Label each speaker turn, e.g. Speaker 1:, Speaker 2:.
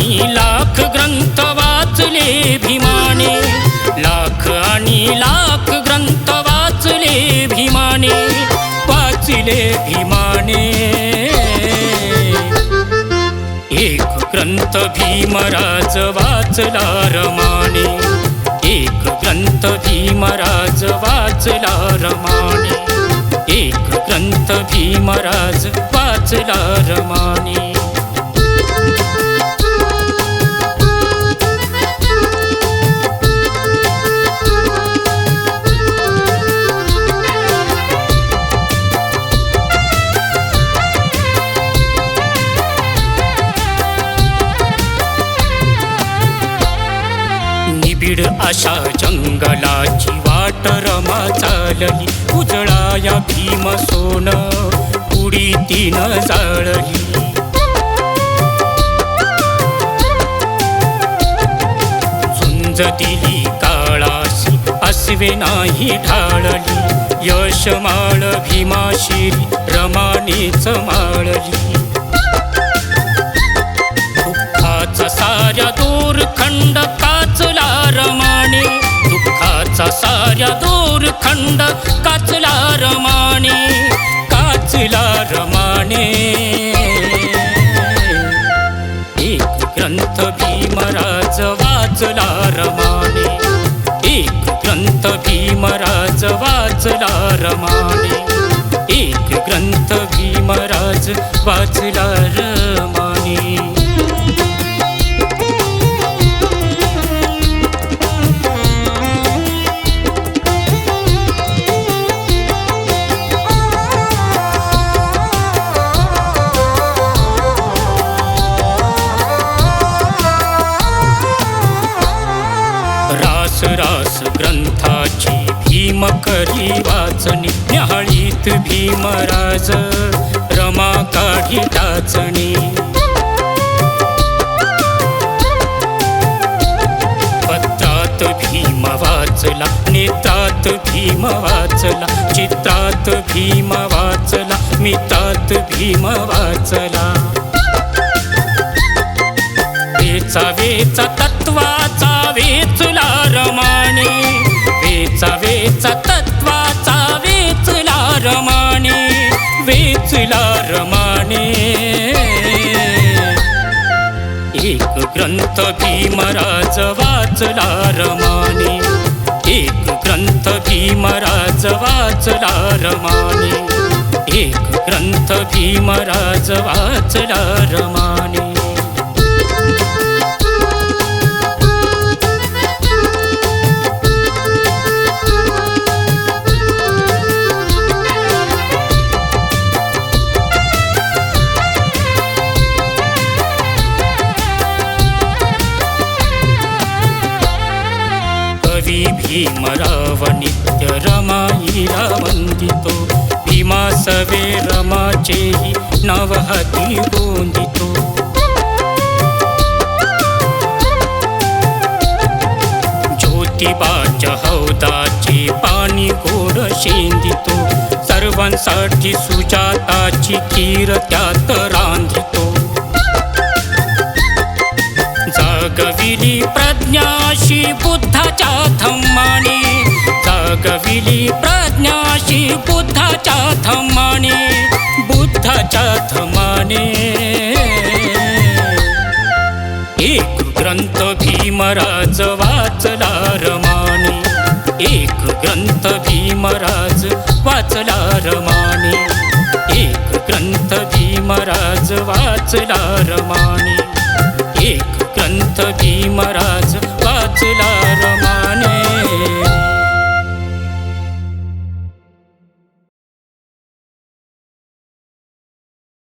Speaker 1: लाख आणि लाख ग्रंथ वाचले भीमाने. लाख आणि लाख ग्रंथ वाचले भीमाने. वाचले भीमाने. एक ग्रंथ भीमराज वाचला रमाने. एक ग्रंथ भीमराज वाचला रमाने. एक ग्रंथ भीमराज वाचला रमाने. निबिड अशा जंगलाची वाट रमा चालली उजळाया भीम सोन उडी तीन जाळली. झुंज दिली काळाशी असवे नाही ढाळली यशमाळ भीमाशी रमानेच माळली. दुःखाचा साऱ्या दूर खंड का दुःखाचा साऱ्या दूर खंड काचला रमाने काचला रमाने एक ग्रंथ भीमराज वाचला रमाने एक ग्रंथ भीमराज वाचला रमाने एक ग्रंथ भीमराज वाचला रमाने मकरी करी वाचणी न्याहाळीत भीमराज रमा काढी टाचणी. पत्रात भीम वाचला नेतात भीम वाचला चितात भीम वाचला मितात भीम वाचला. वेचा वेचा तत्वाचा वेचला रमाने. वेचा तत्वाचा वेचला रमाने वेचला रमाने. एक ग्रंथ भीमराज वाचला रमाने एक ग्रंथ भीमराज वाचला रमाने. एक ग्रंथ भीमराज वाचला रमाने. भीमराव नित्य रमाईला वंदितो भीमा सवे रमाचेही नवहती गोंदितो ज्योतिबाच्या हौदाचे पाणी गोड शेंदितो सर्वांसाठी सुजाताची खीर त्यात रांधितो जागविली प्रज्ञाशी बुद्धाच्या धम्माने जागविली प्रज्ञाशी बुद्धाच्या थमाने बुद्धाच्या थमाने. एक ग्रंथ भीमराज वाचला रमाने एक ग्रंथ भीमराज वाचला रमाने एक ग्रंथ भीमराज वाचला रमाने एक ग्रंथ भीमराज